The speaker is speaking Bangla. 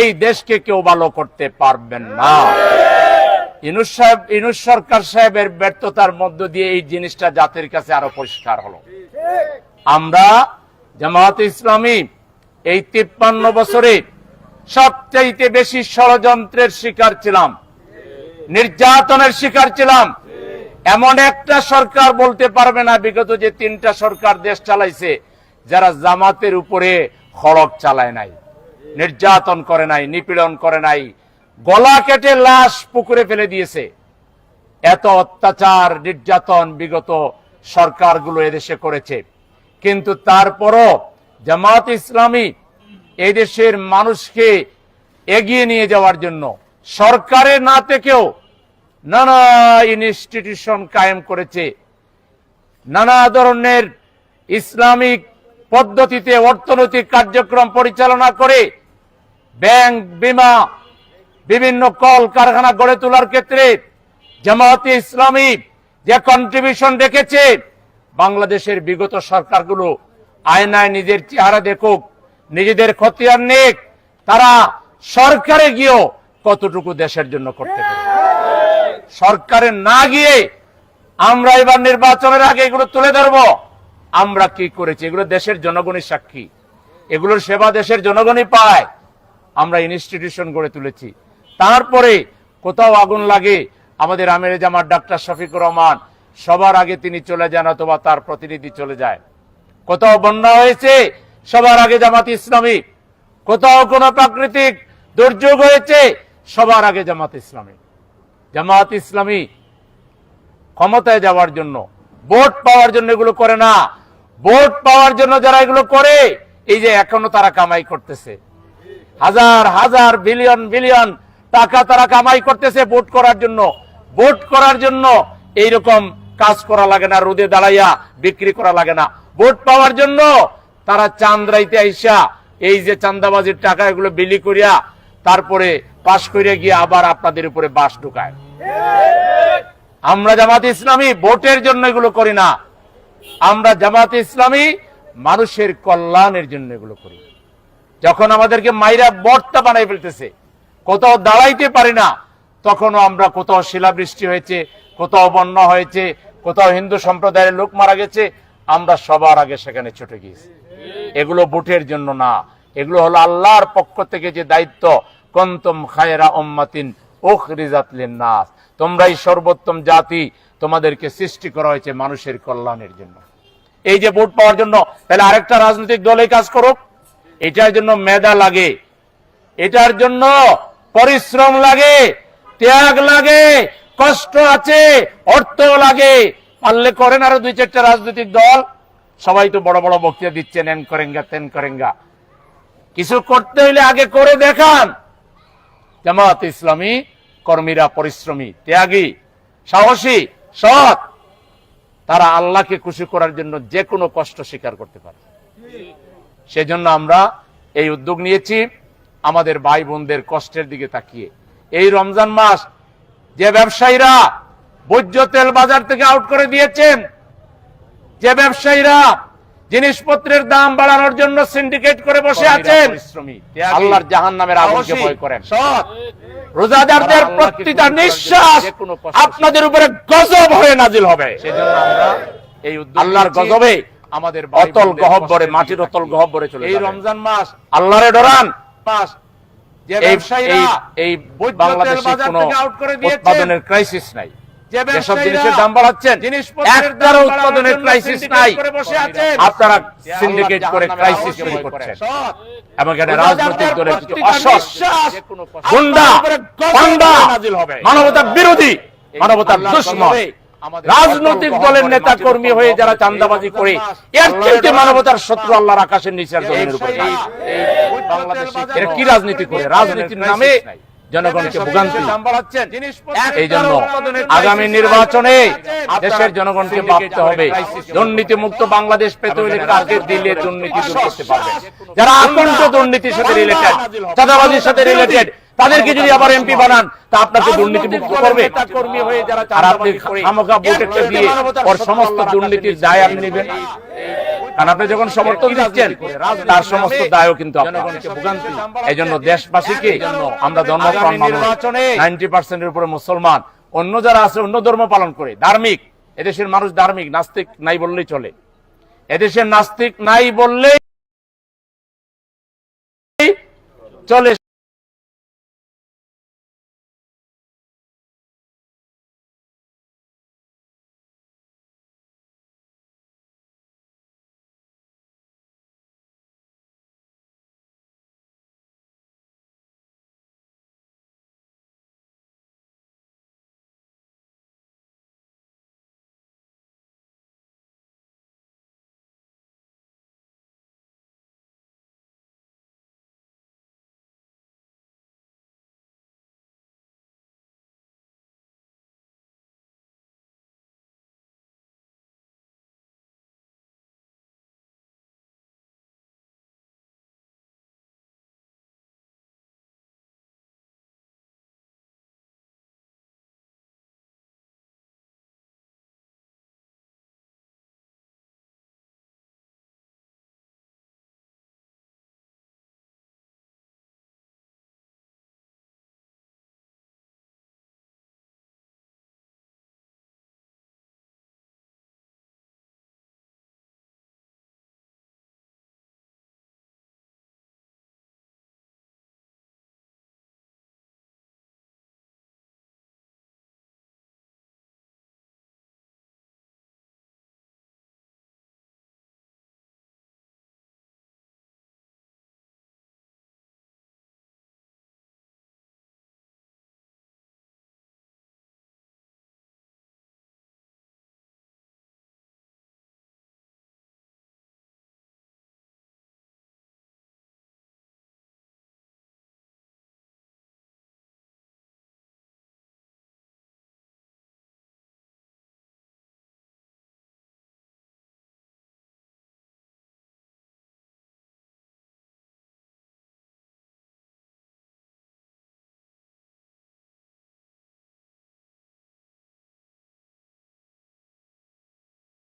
এই দেশকে কেউ ভালো করতে পারবেন না। ইনুস সাহেব, ইনুস সরকার সাহেবের ব্যর্থতার মধ্য দিয়ে এই জিনিসটা জাতির কাছে আরও পরিষ্কার হলো। আমরা জামাত ইসলামী এই তিপ্পান্ন বছরে সবচাইতে বেশি ষড়যন্ত্রের শিকার ছিলাম, নির্যাতনের শিকার ছিলাম। এমন একটা সরকার বলতে পারবে না, বিগত যে তিনটা সরকার দেশ চালাইছে, যারা জামাতের উপরে খড়ক চালায় নাই। নির্যাতন করে নাই, নিপীড়ন করে নাই, গলা কেটে লাশ পুকুরে ফেলে দিয়েছে। এত অত্যাচার, নির্যাতন বিগত সরকারগুলো এদেশে করেছে। কিন্তু তারপরও জামাত ইসলামী এদেশের মানুষকে এগিয়ে নিয়ে যাওয়ার জন্য সরকারের না থেকেও নানা ইনস্টিটিউশন কায়েম করেছে। নানা ধরনের ইসলামিক পদ্ধতিতে অর্থনৈতিক কার্যক্রম পরিচালনা করে ব্যাংক বিমা, বিভিন্ন কল কারখানা গড়ে তোলার ক্ষেত্রে জামায়াতে ইসলামী যে কন্ট্রিবিউশন রেখেছে, বাংলাদেশের বিগত সরকারগুলো আয়নায় নিজের চেহারা দেখুক, নিজেদের খতিয়ান নেক, তারা সরকারে গিয়েও কতটুকু দেশের জন্য করতে পারে? সরকারে না গিয়ে আমরা এবার নির্বাচনের আগে এগুলো তুলে ধরবো। আমরা কি করেছি? এগুলো দেশের জনগণের সাক্ষী। এগুলোর সেবা দেশের জনগণই পায়। আমরা ইনস্টিটিউশন গড়ে তুলেছি। তারপরে কোথাও আগুন লাগে, আমাদের আমির জামার ডাক্তার শফিকুর রহমান, সবার আগে তিনি চলে যান অথবা তার প্রতিনিধি চলে যায়। কোথাও বন্যা হয়েছে, সবার আগে জামাত ইসলামী। কোথাও কোনো প্রাকৃতিক দুর্যোগ হয়েছে, সবার আগে জামাত ইসলামী। জামাত ইসলামী ক্ষমতায় যাওয়ার জন্য, ভোট পাওয়ার জন্য এগুলো করে না। ভোট পাওয়ার জন্য যারা এগুলো করে, এই যে এখনও তারা কামাই করতেছে। হাজার হাজার, বিলিয়ন বিলিয়ন টাকা তারা কামাই করতেছে ভোট করার জন্য। ভোট করার জন্য এইরকম কাজ করা লাগে না, রোদে দাঁড়াইয়া বিক্রি করা লাগে না। ভোট পাওয়ার জন্য তারা চান্দ্রাইতে আইসা এই যে চান্দাবাজির টাকা এগুলো বিলি করিয়া তারপরে পাশ করিয়া গিয়ে আবার আপনাদের উপরে বাস ঢুকায়। আমরা জামাত ইসলামী ভোটের জন্য এগুলো করি না। আমরা জামাত ইসলামী মানুষের কল্যাণের জন্য এগুলো করি। যখন আমাদেরকে মাইরা বর্তা বানাই ফেলতেছে, কোথাও দাঁড়াইতে পারি না, তখনও আমরা কোথাও শিলাবৃষ্টি হয়েছে, কোথাও বন্যা হয়েছে, কোথাও হিন্দু সম্প্রদায়ের লোক মারা গেছে, আমরা সবার আগে সেখানে ছুটে গিয়েছি। এগুলো ভোটের জন্য না, এগুলো হলো আল্লাহর পক্ষ থেকে যে দায়িত্ব, কন্তম খায়রা উম্মাতিন উখরিজাত লিন্নাস। তোমরাই সর্বোত্তম জাতি, তোমাদেরকে সৃষ্টি করা হয়েছে মানুষের কল্যাণের জন্য। এই যে ভোট পাওয়ার জন্য, তাহলে আরেকটা রাজনৈতিক দলে কাজ করুক। এটার জন্য মেধা লাগে। এটার জন্য পরিশ্রম লাগে, ত্যাগ লাগে, কষ্ট আছে, অর্থ লাগে। পারলে করেন আরও দুই চারটা রাজনৈতিক দল। সবাই তো বড় বড় বক্তৃতা দিচ্ছেন, এন করেঙ্গা, তেন করেঙ্গা। কিছু করতে হইলে আগে করে দেখান। জামাত ইসলামী কর্মীরা পরিশ্রমী ত্যাগী সাহসী সৎ তারা আল্লাহকে খুশি করার জন্য যে কোনো কষ্ট স্বীকার করতে পারে। সেজন্য আমরা এই উদ্যোগ নিয়েছি আমাদের ভাই বোনদের কষ্টের দিকে তাকিয়ে। এই রমজান মাস যে ব্যবসায়ীরা ভোজ্য তেল বাজার থেকে আউট করে দিয়েছেন যে ব্যবসায়ীরা জিনিসপত্রের দাম বাড়ানোর জন্য সিন্ডিকেট করে বসে আছেন আল্লাহর জাহান নামের আগুনকে ভয় করেন। রোজাদারদের প্রতিটা নিঃশ্বাস আপনাদের উপরে গজব হয়ে নাজিল হবে। এই আল্লাহর গজবে আমাদের অতল গহব্বরে মাটির অতল গহব্বরে চলে এই রমজান মাস আল্লাহরে ডরান। মাস এই বাংলাদেশের এই বাংলাদেশে কোনো উৎপাদনের ক্রাইসিস নাই। যেসব জিনিসের দাম বাড়াচ্ছেন একটারও উৎপাদনের ক্রাইসিস নাই। আপনারা সিন্ডিকেট করে ক্রাইসিস তৈরি করছেন। এবং এখানে রাজনৈতিক দলের কিছু অসৎ গুন্ডা পান্ডা মানবতা বিরোধী মানবতার দুশ্মন। রাজনৈতিক দলের নেতা কর্মী হয়ে যারা চান্দাবাজি করে এর চাইতে মানবতার শত্রু আল্লাহর আকাশের নিচে আর উপরে এরা কি রাজনীতি করে? রাজনীতির নামে জনগণকে ভোগান্তি। এই জন্য আগামী নির্বাচনে দেশের জনগণকে ভাবতে হবে দুর্নীতি মুক্ত বাংলাদেশ পেতে হলে কাকে দিলে দুর্নীতি দূর করতে পারবে? যারা আকণ্ঠ দুর্নীতির সাথে রিলেটেড চাঁদাবাজির সাথে রিলেটেড তাদেরকে যদি আবার এমপি বানান তা আপনাকে দুর্নীতি মুক্ত করবে। আর আপনি খামোখা ভোট একটা দিয়ে ওর সমস্ত দুর্নীতির দায় আপনি নেবেন। কারণ আপনি যখন সমর্থন দিচ্ছেন তার সমস্ত দায়ও কিন্তু এই জন্য দেশবাসীকে আমরা ধর্মপ্রাণ নাইনটি পার্সেন্টের উপরে মুসলমান অন্য যারা আছে অন্য ধর্ম পালন করে ধার্মিক। এদেশের মানুষ ধার্মিক নাস্তিক নাই বললেই চলে। এদেশের নাস্তিক নাই বললেই চলে।